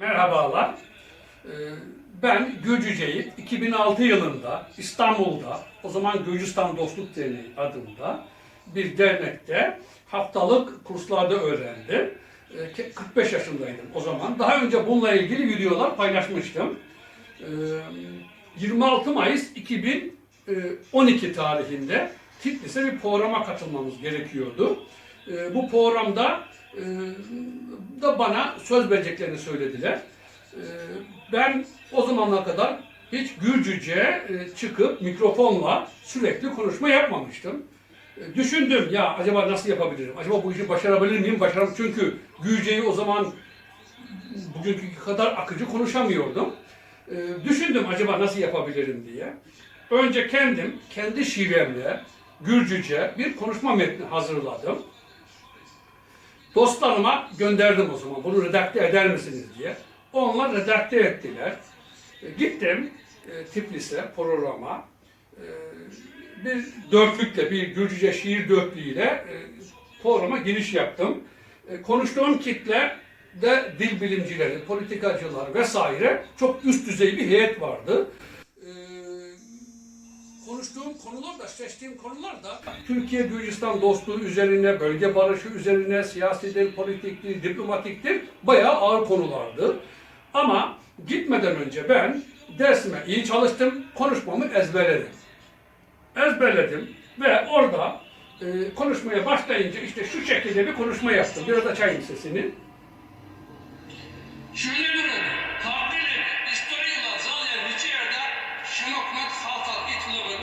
Merhabalar. Ee, Ben Gürcüce'yi 2006 yılında İstanbul'da, o zaman Gürcistan Dostluk Derneği adında bir dernekte haftalık kurslarda öğrendim. Ee, 45 yaşındaydım o zaman. Daha önce bununla ilgili videolar paylaşmıştım. Ee, 26 Mayıs 2012 tarihinde Tiflis'e bir programa katılmamız gerekiyordu. Ee, Bu programda e, da bana söz vereceklerini söylediler. Ee, Ben o zamana kadar hiç Gürcüce e, çıkıp mikrofonla sürekli konuşma yapmamıştım. E, Düşündüm ya acaba nasıl yapabilirim? Acaba bu işi başarabilir miyim? Başarım çünkü Gürce'yi o zaman bugünkü kadar akıcı konuşamıyordum. E, Düşündüm acaba nasıl yapabilirim diye. Önce kendim, kendi şivemle Gürcüce bir konuşma metni hazırladım. Dostlarıma gönderdim o zaman. Bunu redakte eder misiniz diye. Onlar redakte ettiler. E, Gittim e, Tiflis'e programa. E, bir dörtlükle, bir Gürcüce şiir dörtlüğüyle e, programa giriş yaptım. E, konuştuğum kitle de dil bilimcileri, politikacılar vesaire çok üst düzey bir heyet vardı. Konuştuğum konular da, seçtiğim konular da Türkiye-Gürcistan dostluğu üzerine, bölge barışı üzerine, siyasidir, politiktir, diplomatiktir bayağı ağır konulardı. Ama gitmeden önce ben dersime iyi çalıştım, konuşmamı ezberledim. Ezberledim ve orada e, konuşmaya başlayınca işte şu şekilde bir konuşma yaptım. Biraz açayım sesini. Şöyle bir oldu.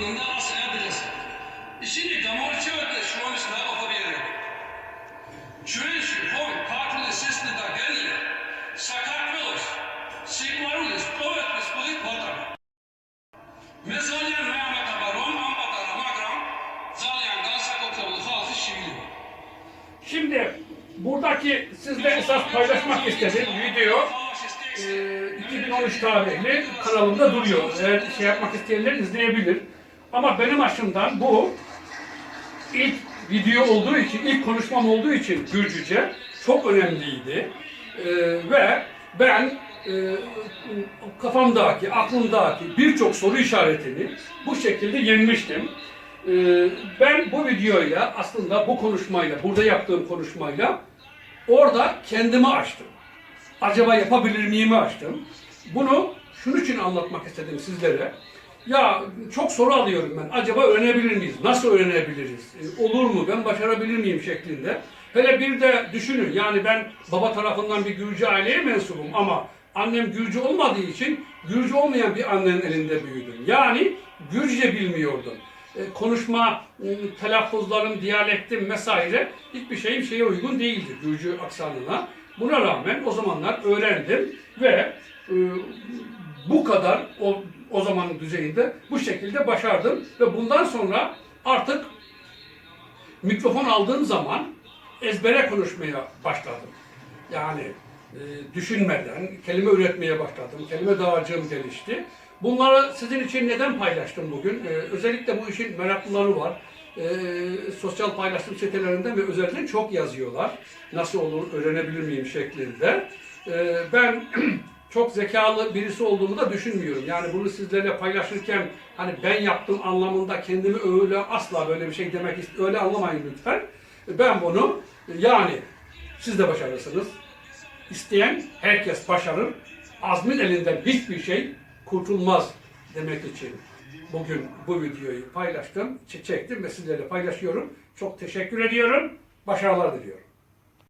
Nasıl edilesi. Şimdi damorçu öde şu an üstüne bakabilirim. Şu hon partili sesli da geliyor. Sakatlılar. Sigmarulis, povetlis, polit potar. Mezalyan Mehmet Abaron, Ambakara Magram, Zalyan Gansak Oktalı Halkı Şivili. Şimdi buradaki sizle esas paylaşmak istediğim video e, 2013 tarihli kanalımda duruyor. Eğer şey yapmak isteyenler izleyebilir. Ama benim açımdan bu ilk video olduğu için, ilk konuşmam olduğu için Gürcüce çok önemliydi. E, ve ben e, kafamdaki, aklımdaki birçok soru işaretini bu şekilde yenmiştim. E, ben bu videoyla aslında bu konuşmayla, burada yaptığım konuşmayla orada kendimi açtım. Acaba yapabilir miyim açtım. Bunu şunun için anlatmak istedim sizlere. Ya çok soru alıyorum ben. Acaba öğrenebilir miyiz? Nasıl öğrenebiliriz? E, olur mu? Ben başarabilir miyim şeklinde. Hele bir de düşünün. Yani ben baba tarafından bir Gürcü aileye mensubum ama annem Gürcü olmadığı için Gürcü olmayan bir annenin elinde büyüdüm. Yani Gürcüce bilmiyordum. E, konuşma, e, telaffuzlarım, diyalektim vesaire hiçbir şeyim şeye uygun değildi Gürcü aksanına. Buna rağmen o zamanlar öğrendim ve bu kadar o, o zamanın düzeyinde bu şekilde başardım ve bundan sonra artık mikrofon aldığım zaman ezbere konuşmaya başladım. Yani e, düşünmeden kelime üretmeye başladım. Kelime dağarcığım gelişti. Bunları sizin için neden paylaştım bugün? E, özellikle bu işin meraklıları var. E, sosyal paylaşım sitelerinde ve özellikle çok yazıyorlar. Nasıl olur, öğrenebilir miyim şeklinde. E, ben çok zekalı birisi olduğumu da düşünmüyorum. Yani bunu sizlerle paylaşırken hani ben yaptım anlamında kendimi öyle asla böyle bir şey demek öyle anlamayın lütfen. Ben bunu yani siz de başarırsınız. İsteyen herkes başarır. Azmin elinden hiçbir şey kurtulmaz demek için bugün bu videoyu paylaştım, çe- çektim ve sizlerle paylaşıyorum. Çok teşekkür ediyorum. Başarılar diliyorum.